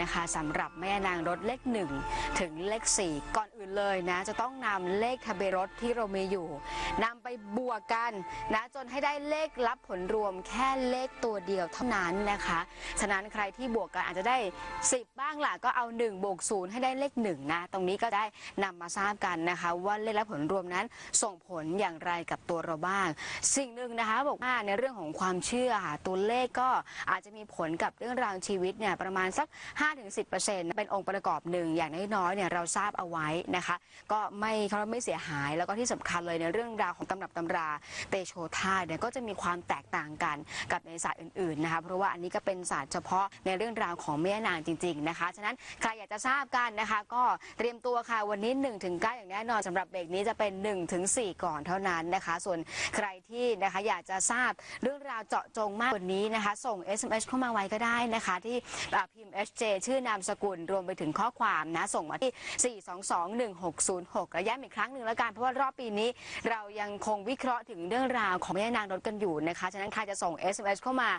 นะคะสำหรับแม่นางรถเลข 1 ถึงเลข 4 ก่อนอื่นเลยนะ จะต้องนำเลขทะเบียนรถที่เรามีอยู่นำ บวกกันนะจนให้ได้เลขรับผลรวมแค่เลขตัวเดียวเท่านั้นนะคะ ฉะนั้นใครที่บวกกันอาจจะได้ 10 บ้างล่ะก็เอา1บวก0ให้ได้เลข1นะตรงนี้ก็ได้นำมาทราบกันนะคะ ว่าเลขรับผลรวมนั้นส่งผลอย่างไรกับตัวเราบ้าง สิ่งหนึ่งนะคะบอกว่าในเรื่องของความเชื่อค่ะตัวเลขก็อาจจะมีผลกับเรื่องราวชีวิตเนี่ยประมาณสัก 5-10%เป็นองค์ประกอบหนึ่งอย่างน้อยๆเนี่ยเราทราบเอาไว้นะคะ ก็ไม่เขาไม่เสียหายแล้วก็ที่สำคัญเลยในเรื่องราวของตำรับตำราเตโชธาเนี่ยก็จะมีความแตกต่างกันกับในศาสตร์อื่นๆนะคะเพราะว่าอันนี้ก็เป็นศาสตร์เฉพาะในเรื่องราวของแม่นางจริงๆนะคะฉะนั้นใครอยากจะทราบกันนะคะ ก็เตรียมตัวค่ะวันนี้1ถึง9อย่างแน่นอนสำหรับเบรกนี้จะเป็น1ถึง4ก่อนเท่านั้นนะคะ ส่วนใครที่นะคะอยากจะทราบเรื่องราวเจาะจงมากกว่านี้นะคะ ส่ง SMS เข้ามาไว้ก็ได้นะคะ ที่พิมพ์ SJ ชื่อนามสกุลรวมไปถึงข้อความนะ ส่งมาที่ 4221606และย้ำอีกครั้งหนึ่งแล้วกันเพราะว่ารอบปีนี้เรายังคงวิเคราะห์ถึงเรื่องราวของแม่นางรถกันอยู่นะคะ ฉะนั้นใครจะส่ง SMS เข้ามา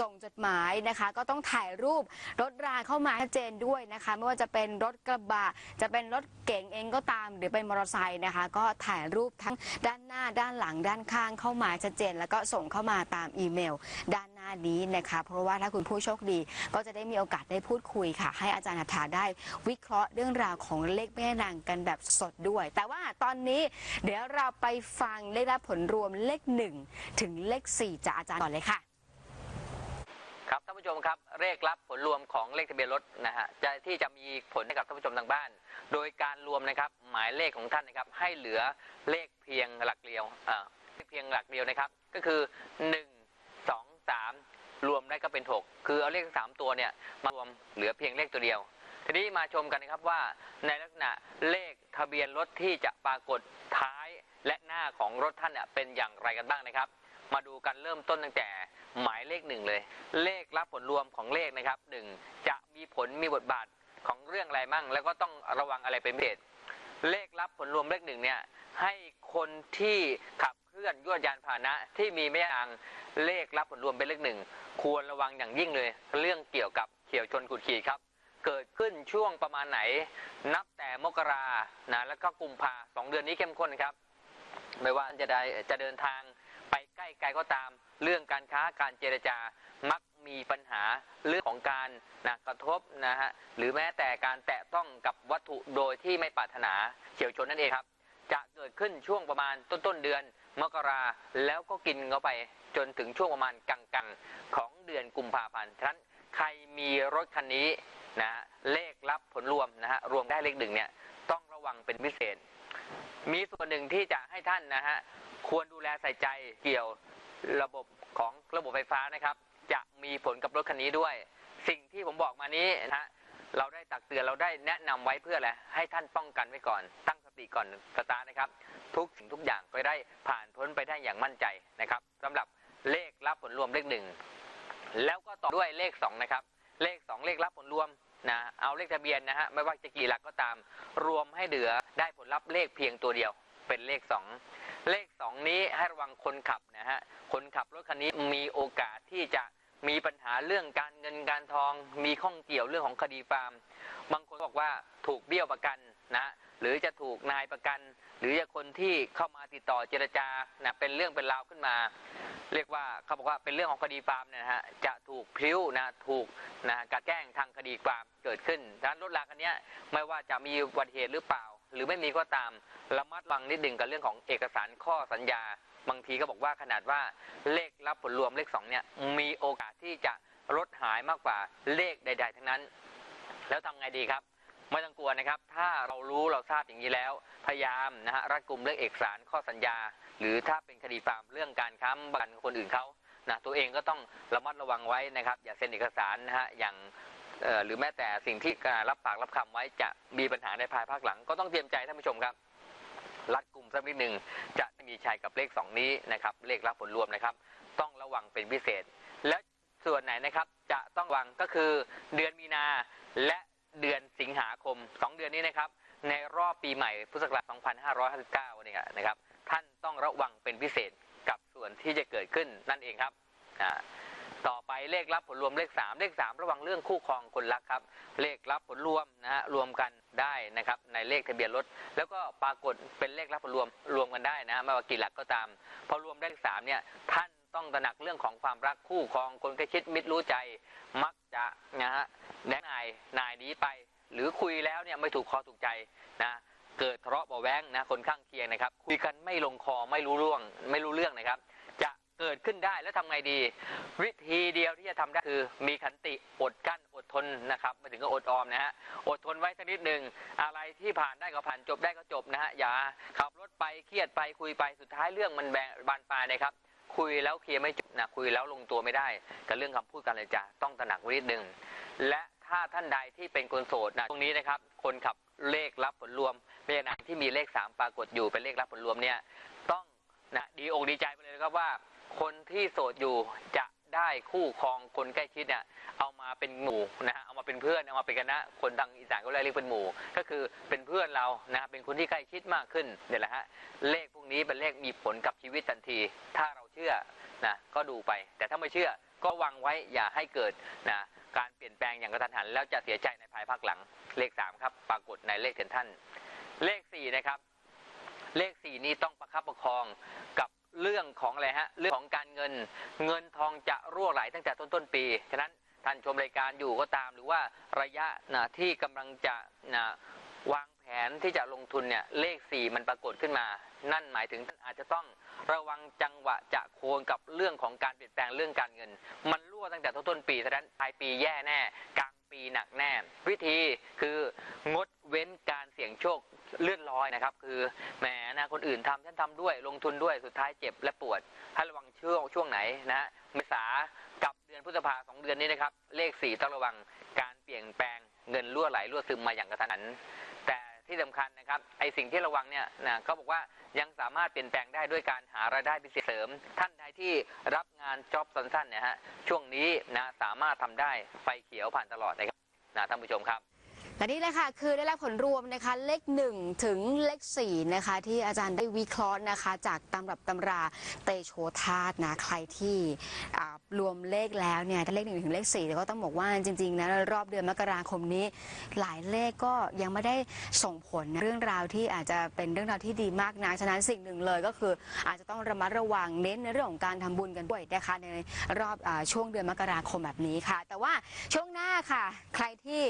ส่งจดหมายนะคะ ก็ต้องถ่ายรูปรถราเข้ามาชัดเจนด้วยนะคะ ไม่ว่าจะเป็นรถกระบะ จะเป็นรถเก๋งเองก็ตาม หรือเป็นมอเตอร์ไซค์นะคะ ก็ถ่ายรูปทั้งด้านหน้าด้านหลังด้านข้างเข้ามาชัดเจน แล้วก็ส่งเข้ามาตามอีเมล ด้านานี้นะคะ เพราะว่าถ้าคุณผู้โชคดีก็จะได้มีโอกาสได้พูดคุยค่ะ ให้อาจารย์หัตถาได้วิเคราะห์เรื่องราวของเลขแม่นางกันแบบสดด้วย แต่ว่าตอนนี้เดี๋ยวเราไปฟังเลขรับผลรวมเลขหนึ่งถึงเลขสี่จากอาจารย์ก่อนเลยค่ะ ครับท่านผู้ชมครับเลขรับผลรวมของเลขทะเบียนรถนะฮะจะที่จะมีผลให้กับท่านผู้ชมทางบ้าน โดยการรวมนะครับหมายเลขของท่านนะครับให้เหลือเลขเพียงหลักเดียวอ่าเลขเพียงหลักเดียวนะครับก็คือ 1 2 3รวมได้ก็เป็น6คือเอาเลขทั้งสามตัวเนี่ยมารวมเหลือเพียงเลขตัวเดียว ทีนี้มาชมกันนะครับว่าในลักษณะเลขทะเบียนรถที่จะปรากฏท้ายและหน้าของรถท่านเนี่ยเป็นอย่างไรกันบ้างนะครับ มาดูกันเริ่มต้นตั้งแต่หมายเลขหนึ่งเลย เลขรับผลรวมของเลขนะครับหนึ่งจะมีผลมีบทบาทของเรื่องอะไรมั่ง แล้วก็ต้องระวังอะไรเป็นพิเศษเลขรับผลรวมเลขหนึ่งเนี่ยให้คนที่ขับ ลื่อนยวดยานพาหนะที่มีแม่อ่างเลขรับผลรวมเป็นเลขหนึ่งควรระวังอย่างยิ่งเลย เรื่องเกี่ยวกับเฉียวชนขุดขีดครับ เกิดขึ้นช่วงประมาณไหน นับแต่มกรานะแล้วก็กุมภาสองเดือนนี้เข้มข้นครับ ไม่ว่าจะได้จะเดินทางไปใกล้ไกลก็ตาม เรื่องการค้าการเจรจามักมีปัญหาเรื่องของการนะกระทบนะฮะหรือแม้แต่การแตะต้องกับวัตถุโดยที่ไม่ปรารถนาเฉียวชนนั่นเองครับ จะเกิดขึ้นช่วงประมาณต้นต้นเดือน มกราแล้วก็กินเข้าไปจนถึงช่วงประมาณกลางๆของเดือนกุมภาพันธ์ฉะนั้นใครมีรถคันนี้นะเลขรับผลรวมนะฮะรวมได้เลขหนึ่งเนี่ยต้องระวังเป็นพิเศษ มีส่วนหนึ่งที่จะให้ท่านนะฮะควรดูแลใส่ใจเกี่ยวระบบของระบบไฟฟ้านะครับ จะมีผลกับรถคันนี้ด้วย สิ่งที่ผมบอกมานี้นะฮะเราได้ตักเตือนเราได้แนะนำไว้เพื่ออะไรให้ท่านป้องกันไว้ก่อนตั้ง ติก่อนสตาร์ทนะครับ ทุกสิ่งทุกอย่างไปได้ผ่านพ้นไปได้อย่างมั่นใจนะครับสำหรับเลขรับผลรวมเลขหนึ่งแล้วก็ต่อด้วยเลขสองนะครับ เลขสองเลขรับผลรวมนะเอาเลขทะเบียนนะฮะไม่ว่าจะกี่หลักก็ตาม รวมให้เหลือได้ผลลัพธ์เลขเพียงตัวเดียว เป็นเลขสองเลขสองนี้ให้ระวังคนขับนะฮะคนขับรถคันนี้มีโอกาสที่จะมีปัญหาเรื่องการเงินการทอง มีข้องเกี่ยวเรื่องของคดีฟาร์ม บางคนบอกว่าถูกเบี้ยวประกันนะ หรือจะถูกนายประกัน หรือจะคนที่เข้ามาติดต่อเจรจานะเป็นเรื่องเป็นราวขึ้นมา เรียกว่าเขาบอกว่าเป็นเรื่องของคดีฟาร์มเนี่ยนะฮะจะถูกพลิ้วนะถูกนะกัดแกล้งทางคดีความเกิดขึ้นดังนั้นรถราคันเนี้ยไม่ว่าจะมีอุบัติเหตุหรือเปล่า หรือไม่มีก็ตามระมัดระวังนิดหนึ่งกับเรื่องของเอกสารข้อสัญญา บางทีก็บอกว่าขนาดว่าเลขรับผลรวมเลขสองเนี่ยมีโอกาสที่จะลดหายมากกว่าเลขใด ๆ ทั้งนั้น แล้วทำไงดีครับ ไม่ต้องกลัวนะครับ ถ้าเรารู้เราทราบอย่างนี้แล้ว พยายามนะฮะรัดกลุ่มเรื่องเอกสารข้อสัญญา หรือถ้าเป็นคดีฟามเรื่องการค้ำประกันคนอื่นเขานะตัวเองก็ต้องระมัดระวังไว้นะครับ อย่าเซ็นเอกสารนะฮะอย่างหรือแม้แต่สิ่งที่การรับปากรับคำไว้จะมีปัญหาในภายภาคหลัง ก็ต้องเตรียมใจท่านผู้ชมครับ รัดกลุ่มสักนิดหนึ่งจะไม่มีชัยกับเลขสองนี้นะครับ เลขรับผลรวมนะครับ ต้องระวังเป็นพิเศษ และส่วนไหนนะครับจะต้องระวังก็คือเดือนมีนาและ เดือนสิงหาคม 2 เดือนนี้นะครับ ในรอบปีใหม่พุทธศักราช2559เนี่ยนะครับ ท่านต้องระวังเป็นพิเศษกับส่วนที่จะเกิดขึ้นนั่นเองครับต่อไปเลขรับผลรวมเลขสามเลขสามระวังเรื่องคู่ครองคนรักครับ เลขรับผลรวมนะฮะรวมกันได้นะครับในเลขทะเบียนรถ แล้วก็ปรากฏเป็นเลขรับผลรวมรวมกันได้นะฮะไม่ว่ากี่หลักก็ตาม พอรวมได้เลขสามเนี่ยท่าน ต้องตระหนักเรื่องของความรักคู่ครองคนใกล้ชิดมิตรรู้ใจมักจะนะฮะแนะนายนายนี้ไป หรือคุยแล้วเนี่ยไม่ถูกคอถูกใจนะเกิดทะเลาะเบาแว้งนะคนข้างเคียงนะครับ คุยกันไม่ลงคอไม่รู้เรื่องไม่รู้เรื่องนะครับ จะเกิดขึ้นได้แล้วทำไงดี วิธีเดียวที่จะทำได้คือมีขันติอดกั้นอดทนนะครับไม่ถึงก็อดออมนะฮะอดทนไว้สักนิดหนึ่งอะไรที่ผ่านได้ก็ผ่านจบได้ก็จบนะฮะอย่าขับรถไปเครียดไปคุยไปสุดท้ายเรื่องมันแบงบานปลายนะครับ คุยแล้วเคลียร์ไม่จบนะคุยแล้วลงตัวไม่ได้กับเรื่องคำพูดกันเลยจ้ะต้องตระหนักไว้นิดนึงและถ้าท่านใดที่เป็นคนโสดนะตรงนี้นะครับ คนขับเลขรับผลรวมพยานามที่มีเลขสามปรากฏอยู่เป็นเลขรับผลรวมเนี่ยต้องนะดีอกดีใจไปเลยนะครับว่า คนที่โสดอยู่จะได้คู่ครองคนใกล้ชิดเนี่ยเอามาเป็นหมู่นะฮะเอามาเป็นเพื่อนเอามาเป็นคณะคนทางอีสานก็เรียกเป็นหมู่ ก็คือเป็นเพื่อนเรานะฮะเป็นคนที่ใกล้ชิดมากขึ้นเนี่ยแหละฮะเลขพวกนี้เป็นเลขมีผลกับชีวิตทันที ถ้าเรา ชื่อนะก็ดูไป แต่ถ้าไม่เชื่อก็วางไว้อย่าให้เกิดนะการเปลี่ยนแปลงอย่างกระทันหัน แล้วจะเสียใจในภายภาคหลังเลขสามครับ ปรากฏในเลขเห็นท่าน เลขสี่นะครับ เลขสี่นี้ต้องประคับประคองกับเรื่องของอะไรฮะเรื่องของการเงินเงินทองจะรั่วไหลตั้งแต่ต้นต้นปีฉะนั้นท่านชมรายการอยู่ก็ตามหรือว่าระยะนะที่กำลังจะนะวางแผนที่จะลงทุนเนี่ยเลขสี่มันปรากฏขึ้นมา นั่นหมายถึงท่านอาจจะต้อง ระวังจังหวะจะโคนกับเรื่องของการเปลี่ยนแปลงเรื่องการเงิน มันรั่วตั้งแต่ต้นต้นปีฉะนั้นปลายปีแย่แน่กลางปีหนักแน่ วิธีคืองดเว้นการเสี่ยงโชคเลื่อนลอยนะครับ คือแหมนะคนอื่นทำฉันทำด้วยลงทุนด้วยสุดท้ายเจ็บและปวด ให้ระวังช่วงช่วงไหนนะเมษากับเดือนพฤษภาสองเดือนนี้นะครับ เลขสี่ต้องระวังการเปลี่ยนแปลงเงินรั่วไหลรั่วซึมมาอย่างกระทันหัน ที่สำคัญนะครับไอสิ่งที่ระวังเนี่ยนะเขาบอกว่ายังสามารถเปลี่ยนแปลงได้ด้วยการหารายได้พิเศษเสริม ท่านใดที่รับงานจ็อบสั้นๆเนี่ยฮะช่วงนี้นะสามารถทำได้ไฟเขียวผ่านตลอดนะครับนะท่านผู้ชมครับ และนี่เลยค่ะคือได้รับผลรวมนะคะเลข 1 ถึงเลข4นะคะที่อาจารย์ได้วิเคราะห์นะคะจากตำรับตำราเตโชธาตนะใครที่รวมเลขแล้วเนี่ยถ้าเลข1ถึงเลข4ก็ต้องบอกว่าจริงๆนะรอบเดือนมกราคมนี้ หลายเลขก็ยังไม่ได้ส่งผลนะเรื่องราวที่อาจจะเป็นเรื่องราวที่ดีมากนะฉะนั้นสิ่งหนึ่งเลยก็คืออาจจะต้องระมัดระวังเน้นในเรื่องของการทำบุญกันด้วยนะคะในรอบอช่วงเดือนมกราคมแบบนี้ค่ะ แต่ว่าช่วงหน้าค่ะ ใครที่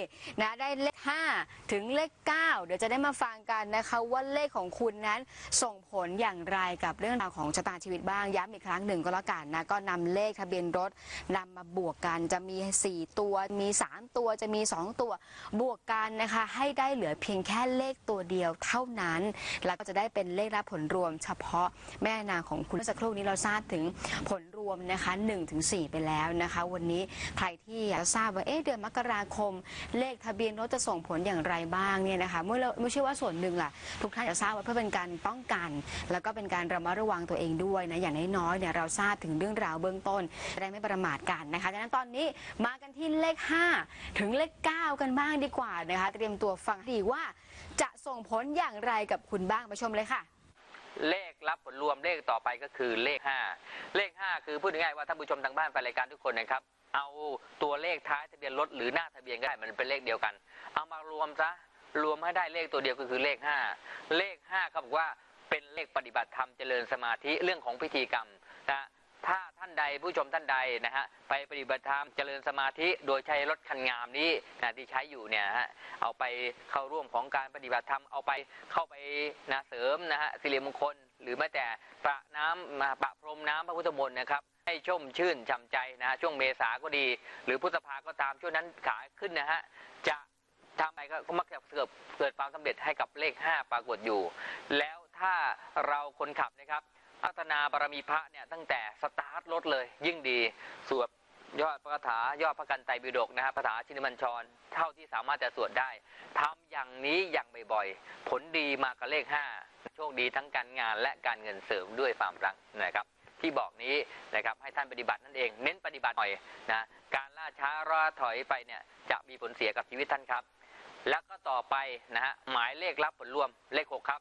นะได้เลข5 ถึงเลข 9 เดี๋ยวจะได้มาฟังกันนะคะว่าเลขของคุณนั้นส่งผลอย่างไรกับเรื่องราวของชะตาชีวิตบ้าง ย้ำอีกครั้งหนึ่งก็แล้วกันนะก็นำเลขทะเบียนรถนำมาบวกกันจะมี 4 ตัวมี 3 ตัวจะมี 2 ตัวบวกกันนะคะให้ได้เหลือเพียงแค่เลขตัวเดียวเท่านั้น แล้วก็จะได้เป็นเลขรับผลรวมเฉพาะแม่นางของคุณเมื่อสักครู่นี้เราทราบถึงผลรวม วมนะคะ1ถึง4ไปแล้วนะคะ วันนี้ใครที่อยากทราบว่าเอ๊ะเดือนมกราคม เลขทะเบียนรถจะส่งผลอย่างไรบ้างเนี่ยนะคะเมื่อเราไม่ใช่ว่าส่วนหนึ่งล่ะทุกท่านจะทราบว่าเพื่อเป็นการป้องกัน แล้วก็เป็นการระมัดระวังตัวเองด้วยนะอย่างน้อยๆเนี่ยเราทราบถึงเรื่องราวเบื้องต้นจะได้ไม่ประมาทกันนะคะดังนั้นตอนนี้มากันที่เลข 5 ถึงเลข 9 กันบ้างดีกว่านะคะ เตรียมตัวฟังดีว่าจะส่งผลอย่างไรกับคุณบ้างไปชมเลยค่ะ เลขรับผลรวมเลขต่อไปก็คือเลข 5 เลข 5 คือพูดง่ายๆว่าท่านผู้ชมทางบ้านไปรายการทุกคนนะครับ เอาตัวเลขท้ายทะเบียนรถหรือหน้าทะเบียนก็ได้มันเป็นเลขเดียวกัน เอามารวมซะรวมให้ได้เลขตัวเดียวก็คือเลข 5 เลข5เขาบอกว่าเป็นเลขปฏิบัติธรรมเจริญสมาธิเรื่องของพิธีกรรมนะ ถ้าท่านใดผู้ชมท่านใดนะฮะไปปฏิบัติธรรมเจริญสมาธิโดยใช้รถคันงามนี้นะที่ใช้อยู่เนี่ยฮะเอาไปเข้าร่วมของการปฏิบัติธรรมเอาไปเข้าไปนะเสริมนะฮะสิริมงคล หรือแม้แต่ประน้ำมาประพรมน้ำพระพุทธมนต์นะครับให้ชุ่มชื่นฉ่ำใจนะฮะช่วงเมษาก็ดี หรือพฤษภาก็ตามช่วงนั้นขาขึ้นนะฮะจะทำไปก็ก็มักจะเกิดเกิดความสำเร็จให้กับเลข 5 ปรากฏอยู่ แล้วถ้าเราคนขับนะครับ พัฒนาบารมีพระเนี่ยตั้งแต่สตาร์ทรถเลย ยิ่งดีสวดยอดพระคาถายอดพระกันไตรปิฎกนะครับคาถาชินบัญชร เท่าที่สามารถจะสวดได้ทำอย่างนี้อย่างบ่อยๆ ผลดีมากับเลข5โชคดีทั้งการงานและการเงินเสริมด้วยความรักนะครับ ที่บอกนี้นะครับให้ท่านปฏิบัตินั่นเอง เน้นปฏิบัติหน่อยนะการล่าช้ารอถอยไปเนี่ยจะมีผลเสียกับชีวิตท่านครับ แล้วก็ต่อไปนะฮะหมายเลขรับผลรวมเลขหกครับ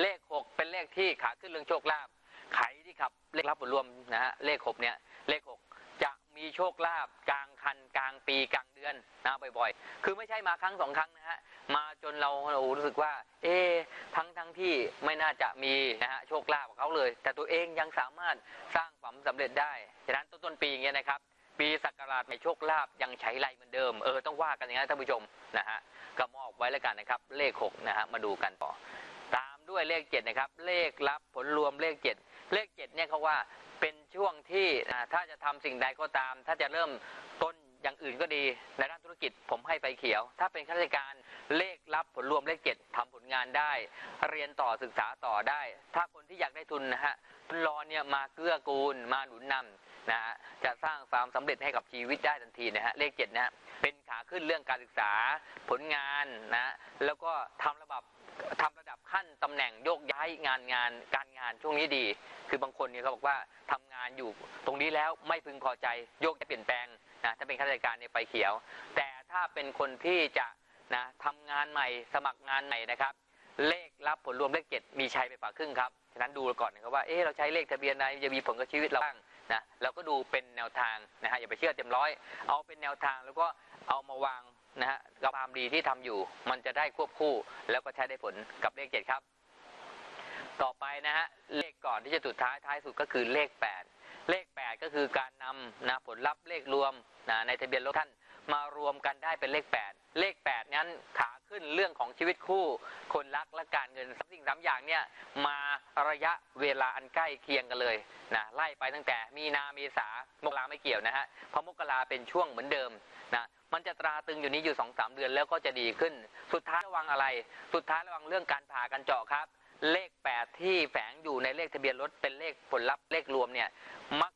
เลขหกเป็นเลขที่ขาขึ้นเรื่องโชคลาภใครที่ขับเลขรับผลรวมนะฮะเลขหกเนี่ยเลขหกจะมีโชคลาภกลางคันกลางปีกลางเดือนนะบ่อยๆ คือไม่ใช่มาครั้งสองครั้งนะฮะมาจนเราเรารู้สึกว่า เอ๊ะทั้งทั้งที่ไม่น่าจะมีนะฮะโชคลาภของเขาเลย แต่ตัวเองยังสามารถสร้างความสำเร็จได้ฉะนั้นต้นต้นปีอย่างเงี้ยนะครับปีศักราชในโชคลาภยังใช้ไรเหมือนเดิมเออต้องว่ากันอย่างนั้นท่านผู้ชมนะฮะก็มอบไว้แล้วกันนะครับ เลขหกนะฮะมาดูกันต่อ ด้วยเลขเจ็ดนะครับ เลขรับผลรวมเลขเจ็ดเลขเจ็ดเนี่ยเขาว่าเป็นช่วงที่ถ้าจะทำสิ่งใดก็ตาม ถ้าจะเริ่มต้นอย่างอื่นก็ดีในด้านธุรกิจผมให้ไฟเขียว ถ้าเป็นข้าราชการเลขรับผลรวมเลขเจ็ดทำผลงานได้ เรียนต่อศึกษาต่อได้ ถ้าคนที่อยากได้ทุนนะฮะทุนรอเนี่ยมาเกื้อกูลมาหนุนนำนะฮะจะสร้างความสำเร็จให้กับชีวิตได้ทันทีนะฮะเลขเจ็ดนะฮะเป็นขาขึ้นเรื่องการศึกษาผลงานนะแล้วก็ทำระดับทำ ขั้นตำแหน่งโยกย้ายงานงานการงานช่วงนี้ดี คือบางคนเนี่ยเขาบอกว่าทำงานอยู่ตรงนี้แล้วไม่พึงพอใจโยกจะเปลี่ยนแปลงนะถ้าเป็นข้าราชการเนี่ยไปเขียว แต่ถ้าเป็นคนที่จะนะทำงานใหม่สมัครงานใหม่นะครับ เลขรับผลรวมเลขเจ็ดมีชัยไปฝากครึ่งครับฉะนั้นดูก่อนนะครับว่าเออเราใช้เลขทะเบียนไหนจะมีผลกับชีวิตเราบ้างนะเราก็ดูเป็นแนวทางนะฮะอย่าไปเชื่อเต็มร้อย เอาเป็นแนวทางแล้วก็เอามาวาง นะฮะกับความดีที่ทำอยู่ มันจะได้ควบคู่แล้วก็ใช้ได้ผลกับเลขเจ็ดครับ ต่อไปนะฮะเลขก่อนที่จะสุดท้ายท้ายสุดก็คือเลขแปดเลขแปดก็คือการนำนะผลลัพธ์เลขรวมนะในทะเบียนรถท่านมารวมกันได้เป็นเลขแปดเลขแปดนั้นขา ขึ้นเรื่องของชีวิตคู่ คนรักและการเงินสิ่งสามอย่างเนี่ยมาระยะเวลาอันใกล้เคียงกันเลยนะไล่ไปตั้งแต่มีนาเมษามกราไม่เกี่ยวนะฮะเพราะมกราเป็นช่วงเหมือนเดิมนะมันจะตราตึงอยู่นี้อยู่สองสามเดือนแล้วก็จะดีขึ้น สุดท้ายระวังอะไร สุดท้ายระวังเรื่องการผ่ากันเจาะครับ เลขแปดที่แฝงอยู่ในเลขทะเบียนรถเป็นเลขผลลัพธ์เลขรวมเนี่ยมัก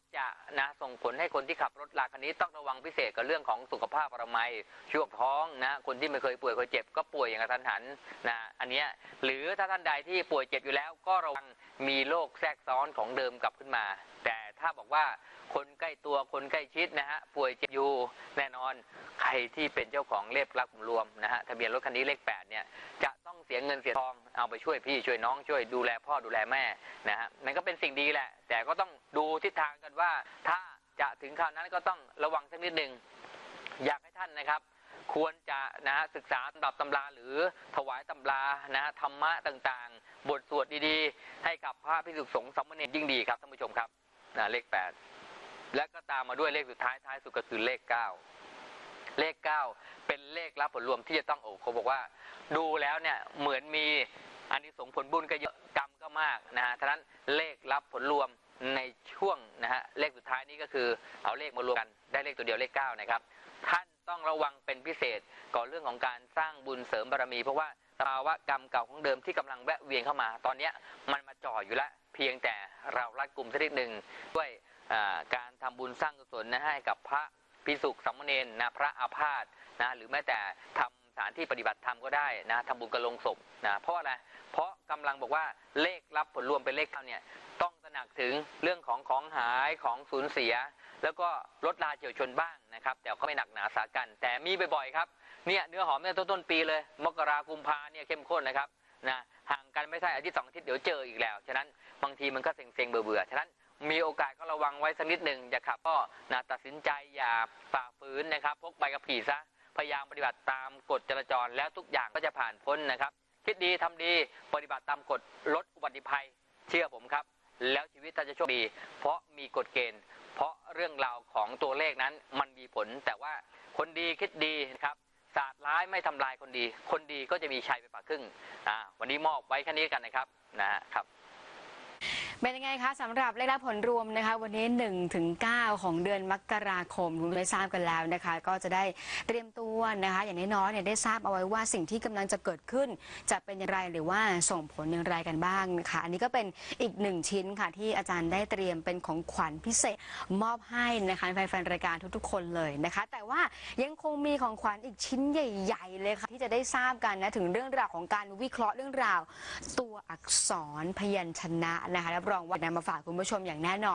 นะส่งผลให้คนที่ขับรถราคันนี้ต้องระวังพิเศษกับเรื่องของสุขภาพอนามัยช่วงท้องนะคนที่ไม่เคยป่วยเคยเจ็บก็ป่วยอย่างกระทันหันนะอันเนี้ยหรือถ้าท่านใดที่ป่วยเจ็บอยู่แล้ว ก็ระวังมีโรคแทรกซ้อนของเดิมกลับขึ้นมา แต่ถ้าบอกว่าคนใกล้ตัวคนใกล้ชิดนะฮะป่วยเจ็บอยู่แน่นอนใครที่เป็นเจ้าของเลขรับรวมนะฮะทะเบียนรถคันนี้เลขแปดเนี่ยจะ เสียเงินเสียทองเอาไปช่วยพี่ช่วยน้องช่วยดูแลพ่อดูแลแม่นะฮะมันก็เป็นสิ่งดีแหละ แต่ก็ต้องดูทิศทางกันว่า ถ้าจะถึงคราวนั้นก็ต้องระวังสักนิดหนึ่งอยากให้ท่านนะครับ ควรจะนะฮะศึกษาตำรับตำราหรือถวายตำรานะฮะธรรมะต่างๆ บทสวดดีๆ ให้กับพระพิสุสงฆ์สามเณรยิ่งดีครับท่านผู้ชมครับนะเลขแปดและก็ตามมาด้วยเลขสุดท้ายท้ายสุดก็คือเลขเก้าเลขเก้า เป็นเลขรับผลรวมที่จะต้องโอ้เขาบอกว่า ดูแล้วเนี่ยเหมือนมีอันนี้ส่งผลบุญก็เยอะกรรมก็มากนะฮะฉะนั้นเลขรับผลรวมในช่วงนะฮะเลขสุดท้ายนี้ก็คือเอาเลขมารวมกันได้เลขตัวเดียวเลขเก้านะครับท่านต้องระวังเป็นพิเศษก่อนเรื่องของการสร้างบุญเสริมบารมี เพราะว่าภาวะกรรมเก่าของเดิมที่กำลังแวะเวียนเข้ามา ตอนนี้มันมาจ่ออยู่แล้วเพียงแต่เรารัดกลุ่มสักนิดหนึ่งด้วยการทำบุญสร้างกุศลนะให้กับพระ พิสุกสามเณรนะพระอาพาธนะหรือแม้แต่ทำสถานที่ปฏิบัติธรรมก็ได้นะทำบุญกระลงศพนะเพราะอะไรเพราะกำลังบอกว่าเลขรับผลรวมเป็นเลขเก้าเนี่ยต้องตระหนักถึงเรื่องของของหายของสูญเสีย แล้วก็ลดลาเฉียวชนบ้างนะครับ แต่ก็ไม่หนักหนาสากัน แต่มีบ่อยๆครับเนี่ยเนื้อหอมเนี่ยต้นต้นปีเลย มกรากุมภาเนี่ยเข้มข้นนะครับนะห่างกันไม่ใช่อาทิตย์สองอาทิตย์เดี๋ยวเจออีกแล้ว ฉะนั้นบางทีมันก็เซ็งๆเบื่อๆฉะนั้น มีโอกาสก็ระวังไว้สักนิดหนึ่งอย่าขับก็นะตัดสินใจอย่าฝ่าฝืนนะครับ พกใบขับขี่ซะพยายามปฏิบัติตามกฎจราจรแล้วทุกอย่างก็จะผ่านพ้นนะครับ คิดดีทำดีปฏิบัติตามกฎลดอุบัติภัย เชื่อผมครับ แล้วชีวิตท่านจะโชคดี เพราะมีกฎเกณฑ์ เพราะเรื่องราวของตัวเลขนั้นมันมีผล แต่ว่าคนดีคิดดีนะครับศาสตร์ร้ายไม่ทำลายคนดี คนดีก็จะมีชัยไปฝากครึ่งอ่าวันนี้มอบไว้แค่นี้กันนะครับนะครับ เป็นยังไงคะสำหรับเลขรับผลรวมนะคะ วันนี้1ถึง9ของเดือนมกราคมคุณได้ทราบกันแล้วนะคะ ก็จะได้เตรียมตัวนะคะ อย่างน้อยๆเนี่ยได้ทราบเอาไว้ว่าสิ่งที่กำลังจะเกิดขึ้น จะเป็นอย่างไรหรือว่าส่งผลอย่างไรกันบ้างนะคะอันนี้ก็เป็นอีกหนึ่งชิ้นค่ะที่อาจารย์ได้เตรียมเป็นของขวัญพิเศษมอบให้นะคะแฟนๆรายการทุกๆ คนเลยนะคะ แต่ว่ายังคงมีของขวัญอีกชิ้นใหญ่ ๆ เลยค่ะที่จะได้ทราบกันนะถึงเรื่องราวของการวิเคราะห์เรื่องราว ตัวอักษรพยัญชนะนะคะรับรองว่านำมาฝากคุณผู้ชมอย่างแน่นอน